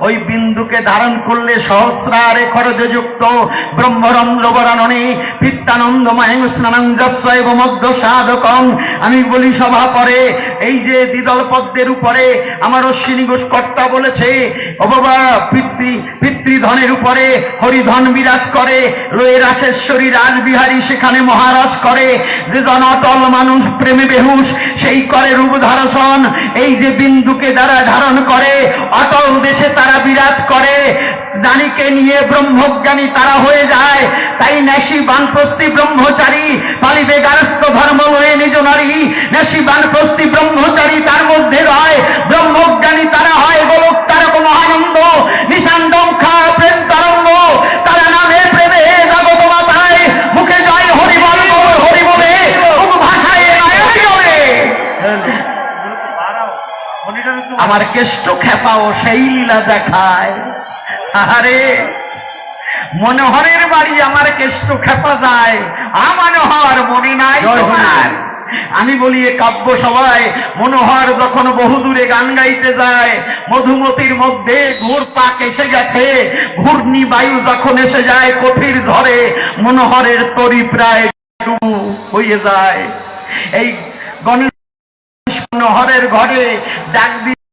ওই বিন্দুকে ধারণ করলে সহস্রারে খরচ যুক্ত ব্রহ্মরন্ধ্র বরাননে পিত্তানন্দময় স্নানঞ্জস্ব এবং মধ্য সাধকম আমি বলি, সভা করে এই যে দ্বিদল পদ্মের উপরে আমার অশ্বিনী ঘোষ কর্তা বলেছে, অবাবা বাবা পিতৃ পিতৃধনের উপরে হরিধন বিরাজ করে লয়ে রাসেশ্বরী রাজবিহারী, সেখানে মহারাজ করে। যে জনতল মানুষ, প্রেমে বেহুশ, সেই করে রূপ ধারসন এই যে বিন্দুকে দ্বারা ধারণ করে, অটল দেশে তারা বিরাজ করে। দানিকে নিয়ে ব্রহ্মজ্ঞানী তারা হয়ে যায়। তাই ন্যাসী বানপ্রস্তি ব্রহ্মচারী, পালিবে গারস্থ ধর্ম লয়ে নিজ নারী। ন্যাসী বানপ্রস্তি ব্রহ্মচারী তার মধ্যে রয় ব্রহ্মজ্ঞানী তারা হয় গোলক তারক মহানন্দ নিশান্তম খা প্রেম তরঙ্গ তারা নামে প্রেমে জগত মাতায় মুখে জয় হরিবল বল হরি বলে মুখ ভাষায় নয়নে জলে আমার কেষ্ট খেপাও সেই লীলা দেখায়। আরে মনোহরের বাড়ি আমার কেষ্ট খেপা যায় আমানোহর মনে নাই তোমার। আমি বলি এ কাব্য সবাই মনোহর যখন বহুদূরে গান গাইতে যায় মধুমতির মধ্যে ঘুর পাক এসে গেছে ঘূর্ণি বায়ু যখন এসে যায় কঠির ধরে মনোহরের তরি প্রায় হয়ে যায়। এই গণেশ মনোহরের ঘরে ডাক